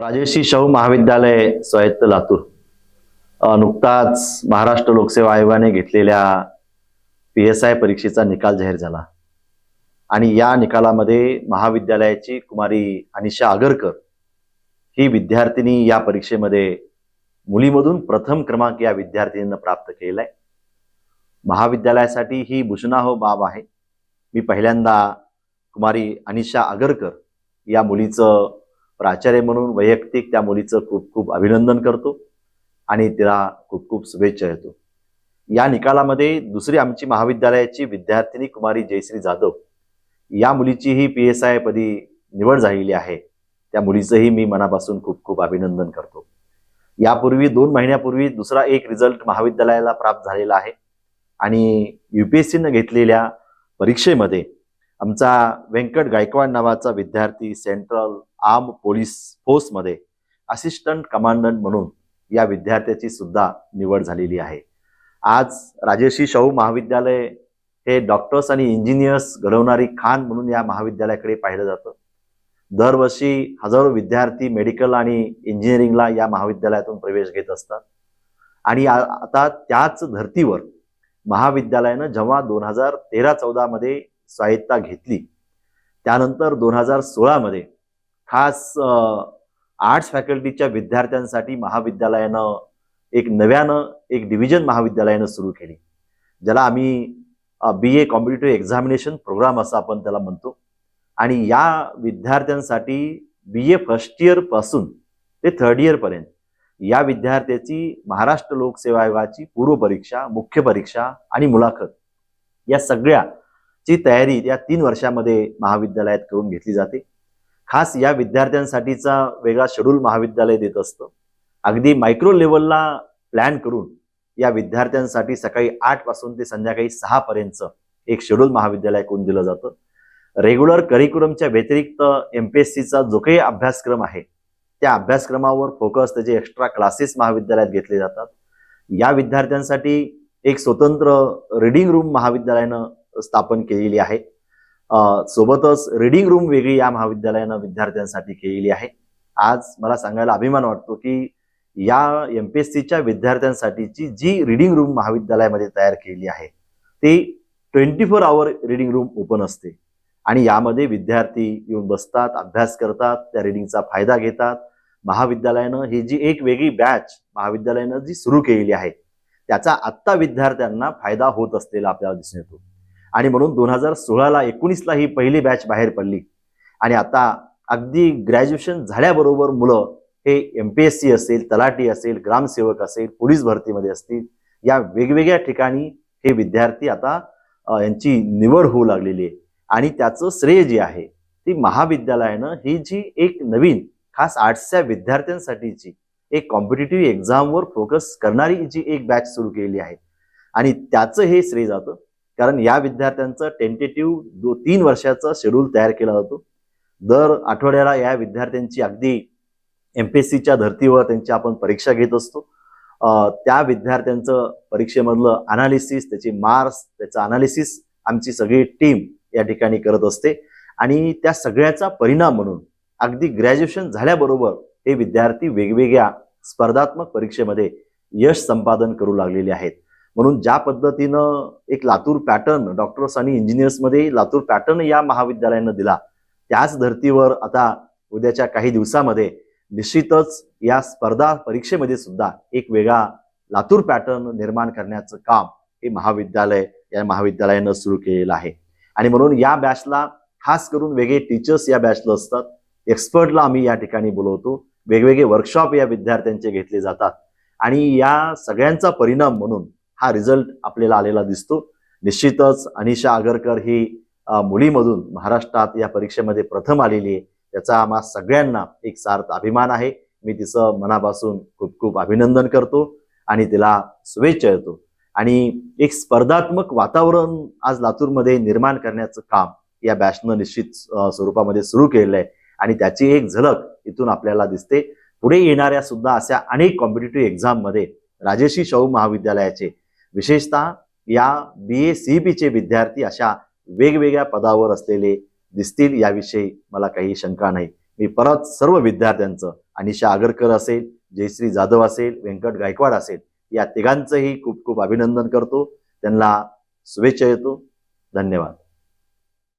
राजेशी शाहू महाविद्यालय स्वायत्त लातूर. नुकताच महाराष्ट्र लोकसेवा आयोगाने घेतलेल्या पी एस आय परीक्षेचा निकाल जाहीर झाला. आणि या निकालामध्ये महाविद्यालयाची कुमारी अनिशा आगरकर ही विद्यार्थिनी या परीक्षेमध्ये मुलीमधून प्रथम क्रमांक या विद्यार्थिनीनं प्राप्त केलेला आहे महाविद्यालयासाठी ही भूषणाहो बाब आहे. मी पहिल्यांदा कुमारी अनिशा आगरकर या मुलीचं प्राचार्य म्हणून वैयक्तिक त्या मुलीचं खूप खूप अभिनंदन करतो आणि तिला खूप खूप शुभेच्छा देतो. या निकालामध्ये दुसरी आमची महाविद्यालयाची विद्यार्थिनी कुमारी जयश्री जाधव या मुलीचीही पी एस आय पदी निवड झालेली आहे. त्या मुलीचंही मी मनापासून खूप खूप अभिनंदन करतो. यापूर्वी दोन महिन्यापूर्वी दुसरा एक रिझल्ट महाविद्यालयाला प्राप्त झालेला आहे आणि यू पी एस सीनं घेतलेल्या परीक्षेमध्ये आमचा व्यंकट गायकवाड नावाचा विद्यार्थी सेंट्रल आर्म पोलीस फोर्समध्ये असिस्टंट कमांडंट म्हणून या विद्यार्थ्याची सुद्धा निवड झालेली आहे. आज राजेशी शाहू महाविद्यालय हे डॉक्टर्स आणि इंजिनियर्स घडवणारी खान म्हणून या महाविद्यालयाकडे पाहिलं जातं. दरवर्षी हजारो विद्यार्थी मेडिकल आणि इंजिनिअरिंगला या महाविद्यालयातून प्रवेश घेत असतात. आणि आता त्याच धर्तीवर महाविद्यालयानं जेव्हा दोन हजार तेरा चौदामध्ये स्वायत्ता घेतली. त्यानंतर दोन हजार सोळामध्ये खास आर्ट्स फॅकल्टीच्या विद्यार्थ्यांसाठी महाविद्यालयानं एक नव्यानं एक डिव्हिजन महाविद्यालयानं सुरू केली. ज्याला आम्ही B A competitive examination programme असं आपण त्याला म्हणतो. आणि या विद्यार्थ्यांसाठी बी ए फर्स्ट इयरपासून ते थर्ड इयरपर्यंत या विद्यार्थ्याची महाराष्ट्र लोकसेवा आयोगाची पूर्व परीक्षा मुख्य परीक्षा आणि मुलाखत या सगळ्या ची तयारी या तीन वर्षामध्ये महाविद्यालयात करून घेतली जाते. खास या विद्यार्थ्यांसाठीचा वेगळा शेड्यूल महाविद्यालय देत असतं. अगदी मायक्रो लेवलला प्लॅन करून या विद्यार्थ्यांसाठी सकाळी आठपासून ते संध्याकाळी सहा पर्यंतचं एक शेड्यूल महाविद्यालयाकडून दिलं जातं. रेग्युलर करिक्युलमच्या व्यतिरिक्त एम पी एस सीचा जो काही अभ्यासक्रम आहे त्या अभ्यासक्रमावर फोकस त्याचे एक्स्ट्रा क्लासेस महाविद्यालयात घेतले जातात. या विद्यार्थ्यांसाठी एक स्वतंत्र रीडिंग रूम महाविद्यालयानं स्थापन केलेली आहे. सोबतच रीडिंग रूम वेगळी या महाविद्यालयानं विद्यार्थ्यांसाठी केलेली आहे. आज मला सांगायला अभिमान वाटतो की या एम पी एस सीच्या विद्यार्थ्यांसाठीची जी रीडिंग रूम महाविद्यालयामध्ये तयार केलेली आहे ती twenty four hour reading room open असते. आणि यामध्ये विद्यार्थी येऊन बसतात अभ्यास करतात त्या रीडिंगचा फायदा घेतात. महाविद्यालयानं ही जी एक वेगळी बॅच महाविद्यालयानं जी सुरू केलेली आहे त्याचा आत्ता विद्यार्थ्यांना फायदा होत असलेला आपल्याला दिसून येतो. आणि म्हणून दोन हजार सोळाला एकोणीसला ही पहिली बॅच बाहेर पडली. आणि आता अगदी ग्रॅज्युएशन झाल्याबरोबर मुलं हे एम पी एस सी असेल तलाठी असेल ग्रामसेवक असेल पोलीस भरतीमध्ये असतील या वेगवेगळ्या ठिकाणी हे विद्यार्थी आता यांची निवड होऊ लागलेली आहे. आणि त्याचं श्रेय जे आहे ती महाविद्यालयानं ही जी एक नवीन खास आर्ट्सच्या विद्यार्थ्यांसाठीची एक कॉम्पिटेटिव्ह एक्झामवर फोकस करणारी जी एक बॅच सुरू केलेली आहे. आणि त्याचं हे श्रेय जातं कारण या विद्यार्थ्यांचं टेंटेटिव्ह दो तीन वर्षाचा शेड्यूल तयार केला जातो दर आठवड्याला या विद्यार्थ्यांची अगदी एम पी एस सीच्या धर्तीवर त्यांची आपण परीक्षा घेत असतो. त्या विद्यार्थ्यांचं परीक्षेमधलं अनालिसिस त्याचे मार्क्स त्याचं अनालिसिस आमची सगळी टीम या ठिकाणी करत असते. आणि त्या सगळ्याचा परिणाम म्हणून अगदी ग्रॅज्युएशन झाल्याबरोबर हे विद्यार्थी वेगवेगळ्या स्पर्धात्मक परीक्षेमध्ये यश संपादन करू लागलेले आहेत. म्हणून ज्या पद्धतीनं एक लातूर पॅटर्न डॉक्टर्स आणि इंजिनियर्समध्ये लातूर पॅटर्न या महाविद्यालयानं दिला त्याच धर्तीवर आता उद्याच्या काही दिवसामध्ये निश्चितच या स्पर्धा परीक्षेमध्ये सुद्धा एक वेगळा लातूर पॅटर्न निर्माण करण्याचं काम हे महाविद्यालय या महाविद्यालयानं सुरू केलेलं आहे. आणि म्हणून या बॅचला खास करून वेगळे टीचर्स या बॅचला असतात. एक्सपर्टला आम्ही या ठिकाणी बोलवतो. वेगवेगळे वर्कशॉप या विद्यार्थ्यांचे घेतले जातात. आणि या सगळ्यांचा परिणाम म्हणून हा रिझल्ट आपल्याला आलेला दिसतो. निश्चितच अनिशा आगरकर ही मुलीमधून महाराष्ट्रात या परीक्षेमध्ये प्रथम आलेली आहे. त्याचा आम्हा सगळ्यांना एक सार्थ अभिमान आहे. मी तिचं मनापासून खूप खूप अभिनंदन करतो आणि तिला शुभेच्छा येतो आणि एक स्पर्धात्मक वातावरण आज लातूरमध्ये निर्माण करण्याचं काम या बॅचनं निश्चित स्वरूपामध्ये सुरू केलेलं आहे. आणि त्याची एक झलक इथून आपल्याला दिसते. पुढे येणाऱ्या सुद्धा अशा अनेक कॉम्पिटेटिव्ह एक्झाममध्ये राजेशी शाहू महाविद्यालयाचे विशेषतः या बी ए सी बीचे विद्यार्थी अशा वेगवेगळ्या पदावर असलेले दिसतील याविषयी मला काही शंका नाही. मी परत सर्व विद्यार्थ्यांचं अनिशा आगरकर असेल जयश्री जाधव असेल व्यंकट गायकवाड असेल या तिघांचंही खूप खूप अभिनंदन करतो. त्यांना शुभेच्छा येतो धन्यवाद.